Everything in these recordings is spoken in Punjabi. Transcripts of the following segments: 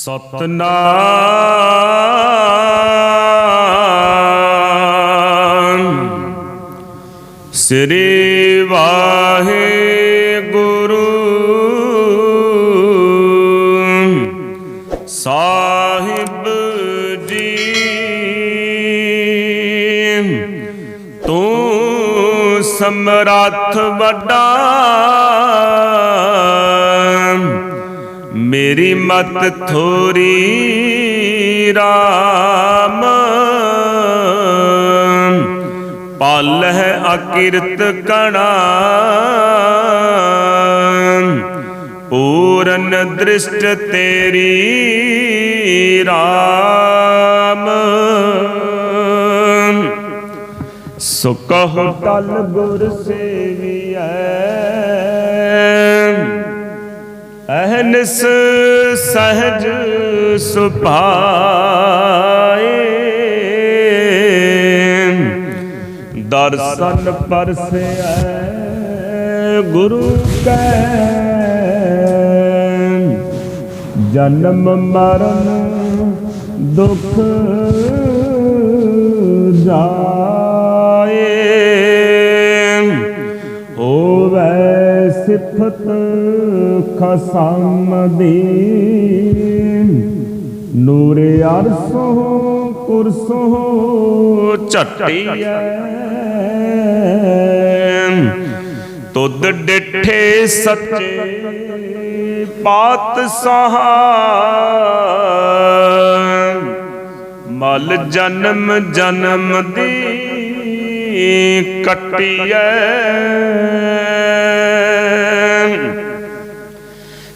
ਸਤਨਾਮ। ਸ੍ਰੀ ਵਾਹਿਗੁਰੂ। ਸਾਹਿਬ ਜੀ ਤੂੰ ਸਮਰੱਥ ਵੱਡਾ। ਮੇਰੀ ਮਤ ਥੋਰੀ RAM ਪਲ ਹੈ ਅਕਿਰਤ ਕਣਾ। ਪੂਰਨ ਦ੍ਰਿਸ਼ਟ ਤੇਰੀ RAM ਸੋ ਕਹੋ ਤਲ ਗੁਰ ਸੇਵੀਐ। ਅਹਨਸ ਸਹਜ ਸੁਭਾਏ। ਦਰਸ਼ਨ ਪਰਸੈ ਗੁਰੂ ਕੈ। ਜਨਮ ਮਰਨ ਦੁਖ ਜਾਏ। ਹੋਵੇ ਸਿਫਤ ਖਸਮ ਦੀ ਨੂਰ ਅਰਸੋ ਕੁਰਸੋ ਝਟਿਐ। ਤੁਧ ਡਿਠੇ ਸੱਚੇ ਪਾਤਸ਼ਾਹ ਮਲ ਜਨਮ ਜਨਮ ਦੀ ਕੱਟਿਐ।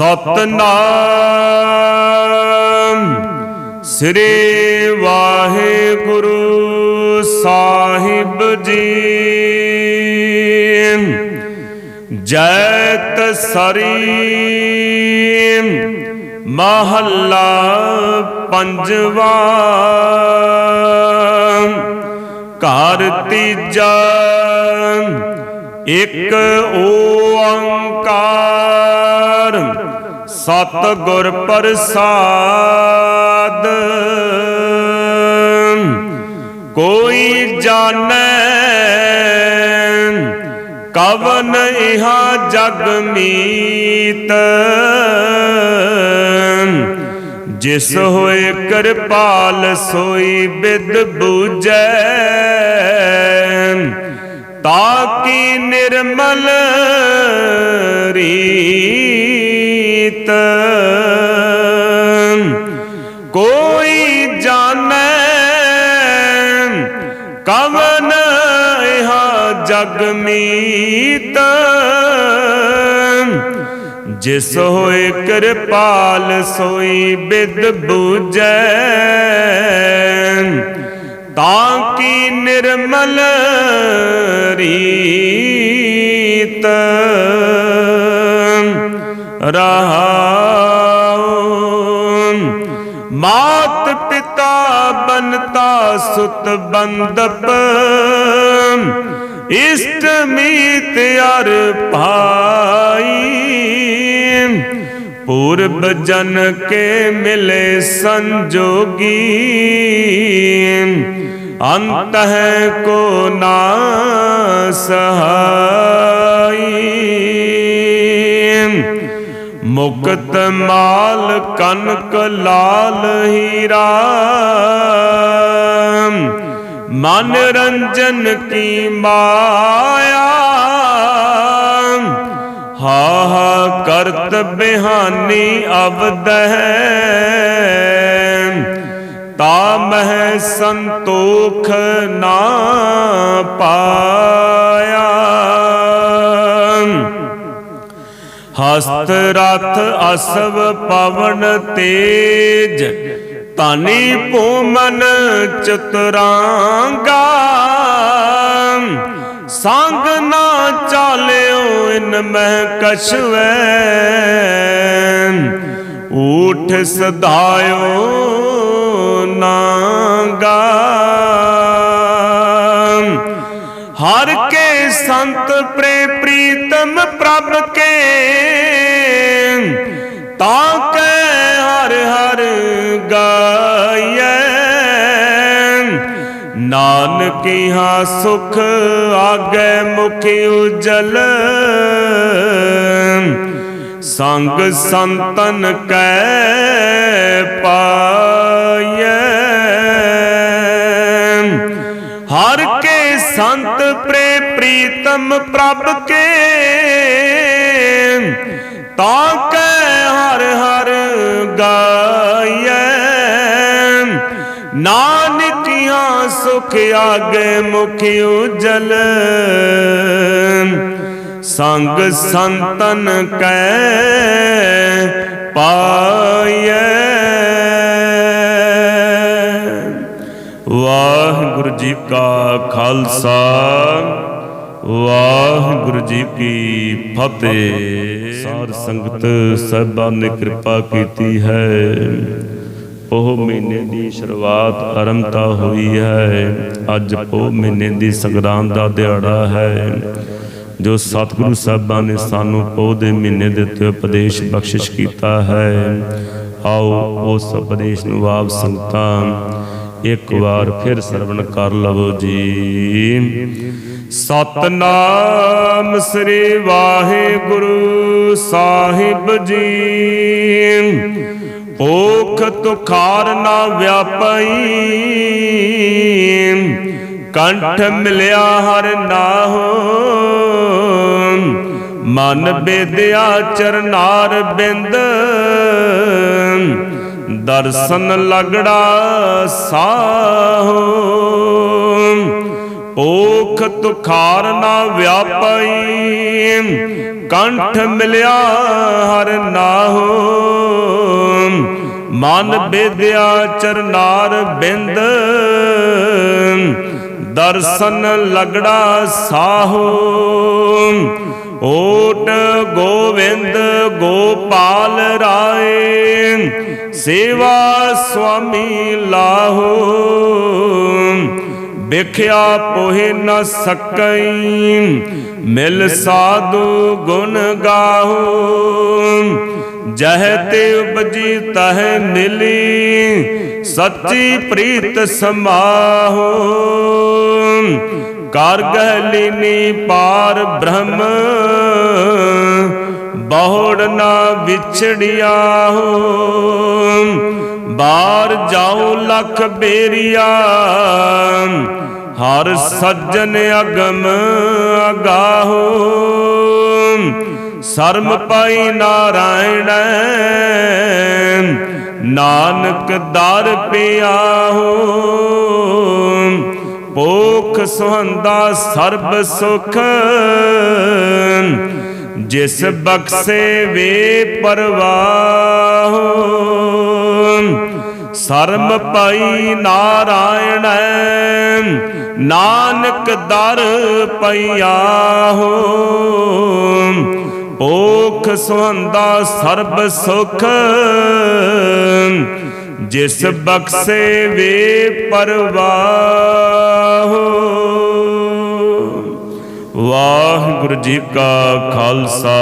ਸਤਨਾਮ। ਸ੍ਰੀ ਵਾਹਿਗੁਰੂ ਸਾਹਿਬ ਜੀ। ਜੈਤ ਸਰੀ ਮਹੱਲਾ ਪੰਜਵਾ। ਘਰ ਤੀਜਾ। ਇਕ ਓੰਕਾਰ। ਸਤਿਗੁਰ ਪ੍ਰਸਾਦ ਕੋਈ ਜਾਣੈ, ਕਵਨ ਇਹਾ ਜਗ ਮੀਤ। ਜਿਸ ਹੋਏ ਕਿਰਪਾਲ ਸੋਈ ਬਿਦ ਬੂਝੈ। ਤਾਕੀ ਨਿਰਮਲ ਰੀ ਰੀਤ ਕੋਈ ਜਾਣੈ ਕਵਨ ਇਹਾ ਜਗ ਮੀਤ। ਜਿਸ ਹੋਏ ਕਿਰਪਾਲ ਸੋਈ ਬਿਦ ਬੂਝੈ। ਤਾਂ ਕੀ ਨਿਰਮਲ ਰੀਤ। ਰਹਾਉ ਮਾਤ ਪਿਤਾ ਬਨਤਾ ਸੁਤ ਬੰਦਪ। ਇਸ਼ਟ ਮੀਤ ਅਰ ਭਾਈ। ਪੂਰਬ ਜਨ ਕੇ ਮਿਲੇ ਸੰਜੋਗੀ। ਅੰਤ ਹੈ ਕੋ ਨਾ ਸਹਾਈ। ਮੁਕਤ ਮਾਲ ਕਨਕ ਲਾਲ ਹੀਰਾ। ਮਨ ਰੰਜਨ ਕੀ ਮਾਇਆ। ਹਾ ਹਾ ਕਰਤ ਬਿਹਾਨੀ ਅਵਦ ਹੈ ਤਾ ਮਹਿ ਸੰਤੋਖ ਨਾ ਪਾਇਆ। ਹਸਤ ਰਥ ਅਸਵ ਪਵਨ ਤੇਜ, ਧਾਨੀ ਭੂਮਨ ਚਤੁਰਾਂਗਾ। ਸੰਗ ਨਾ ਚਾਲਿਓ ਇਨ ਮਹਿ ਕਛਵੈ ਊਠ ਸਦਾਇਓ ਨਾਗਾ। ਨਾਨਕਿਹਾ ਸੁਖ ਆਗੇ ਮੁਖ ਉਜਲ। ਸੰਗ ਸੰਤਨ ਕੈ ਪਾਇਐ ਹਰ ਕੇ ਸੰਤ ਪ੍ਰੇ ਪ੍ਰੀਤਮ ਪ੍ਰਭ ਕੇ। ਤਾਂ ਕੈ ਹਰ ਹਰ ਗਾਇਐ ਨਾਨਕਿਆ ਸੁਖ ਆਗੇ ਮੁਖ ਉਜਲ। ਸੰਗ ਸੰਤਨ ਕੈ ਪਾਇਐ ਵਾਹਿਗੁਰੂ ਜੀ ਕਾ ਖਾਲਸਾ, ਵਾਹਿਗੁਰੂ ਜੀ ਕੀ ਫਤਿਹ। ਸਾਰ ਸੰਗਤ ਸਹਿਬਾਨ ਨੇ ਕਿਰਪਾ ਕੀਤੀ ਹੈ। ਉਹ ਮਹੀਨੇ ਦੀ ਸ਼ੁਰੂਆਤ ਆਰੰਭਤਾ ਹੋਈ ਹੈ। ਅੱਜ ਪੋਹ ਮਹੀਨੇ ਦੀ ਸੰਗਰਾਂਦ ਦਾ ਦਿਹਾੜਾ ਹੈ। ਜੋ ਸਤਿਗੁਰੂ ਸਾਹਿਬਾਂ ਨੇ ਸਾਨੂੰ ਪੋਹ ਦੇ ਮਹੀਨੇ ਦੇ ਉੱਤੇ ਉਪਦੇਸ਼ ਬਖਸ਼ਿਸ਼ ਕੀਤਾ ਹੈ। ਆਓ ਉਸ ਉਪਦੇਸ਼ ਨੂੰ ਆਪ ਸੰਗਤਾਂ ਇੱਕ ਵਾਰ ਫਿਰ ਸਰਵਣ ਕਰ ਲਵੋ ਜੀ। ਸਤਨਾਮ ਸ੍ਰੀ ਵਾਹਿਗੁਰੂ ਸਾਹਿਬ ਜੀ। ਓਖ ਤੁਖਾਰ ਨਾ ਵਿਆਪਈ। ਕੰਠ ਮਿਲਿਆ ਹਰ ਨਾਹੋ। ਮਨ ਬੇਦਿਆ ਚਰਨਾਰ ਬਿੰਦ। ਦਰਸ਼ਨ ਲਗੜਾ ਸਾਹੋ। ਓਖ ਤੁਖਾਰ ਨਾ ਵਿਆਪਈ। ਕੰਠ ਮਿਲਿਆ ਹਰ ਨਾਹੋ। ਮਨ ਬੇਦਿਆ ਚਰਨਾਰ ਬਿੰਦ। ਦਰਸ਼ਨ ਲਗੜਾ ਸਾਹੋ। ਓਟ ਗੋਵਿੰਦ ਗੋਪਾਲ ਰਾਏ। ਸੇਵਾ ਸੁਆਮੀ ਲਾਹੋ। ਵਿਖਿਆ ਪੋਹਿ ਨ ਸਕਈ। ਮਿਲ ਸਾਧੂ ਗੁਣ ਗਾਹੋ। ਜਹ ਤੇ ਉਪਜੀ ਤਹ ਮਿਲੀ ਸੱਚੀ ਪ੍ਰੀਤ ਸਮਾਹੋ। ਕਰ ਗਹਿ ਲੀਨੀ ਪਾਰ ਬ੍ਰਹਮ, ਬਹੁੜ ਨਾ ਵਿਛੜਿਆ ਹੋ ਬਾਹਰ ਜਾਉ ਲਖ ਬੇਰੀਆ, ਹਰ ਸੱਜਣ ਅਗਮ ਅਗਾਹੋ। ਸ਼ਰਮ ਪਾਈ ਨਾਰਾਇਣ। ਨਾਨਕ ਦਰ ਪਿਆ ਹੋ ਪੋਖ ਸੁਹੰਦਾ ਸਰਬ ਸੁਖ। ਜਿਸ ਬਖਸ਼ੇ ਵੇ ਪਰਵਾਹ। ਸਰਮ ਪਾਈ ਨਾਰਾਇਣ। ਨਾਨਕ ਦਰ ਪਈਆ ਹੋ ਓਖ ਸੁਹੰਦਾ ਸਰਬ ਸੁਖ। ਜਿਸ ਬਖਸ਼ੇ ਵੇ ਪਰਵਾਹ। ਵਾਹਿਗੁਰੂ ਜੀ ਕਾ ਖਾਲਸਾ।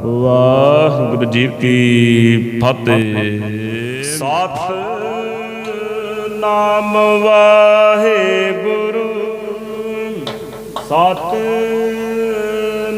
ਵਾਹਿਗੁਰੂ ਜੀ ਕੀ ਫਤਿਹ। ਸਤ ਨਾਮ ਵਾਹਿਗੁਰੂ। ਸਤ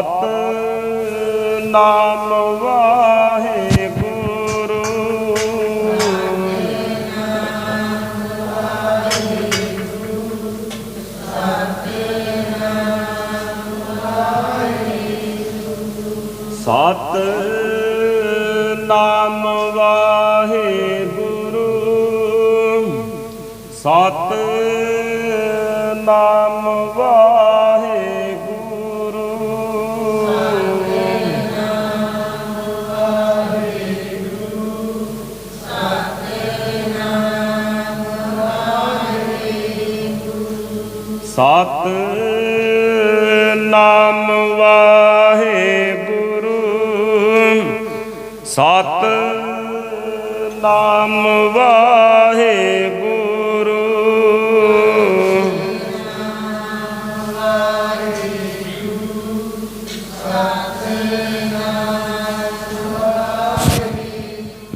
ਸਤ ਨਾਮ ਸਤ ਨਾਮ ਵਾਹਿਗੁਰੂ ਸਤ ਨਾਮ ਵਾਹਿਗੁਰੂ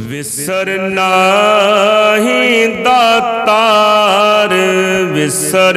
ਵਿਸਰ ਨਾਹੀ ਦਾਤਾਰ ਵਿਸਰ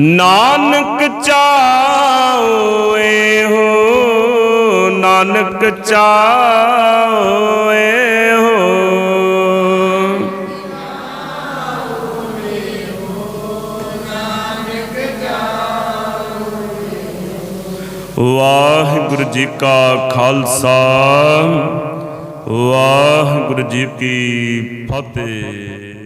ਨਾਨਕ ਚਾਓਏ ਹੋ ਨਾਨਕ ਚਾਓਏ ਹੋ। ਵਾਹਿਗੁਰੂ ਜੀ ਕਾ ਖਾਲਸਾ ਵਾਹਿਗੁਰੂ ਜੀ ਕੀ ਫਤਿਹ।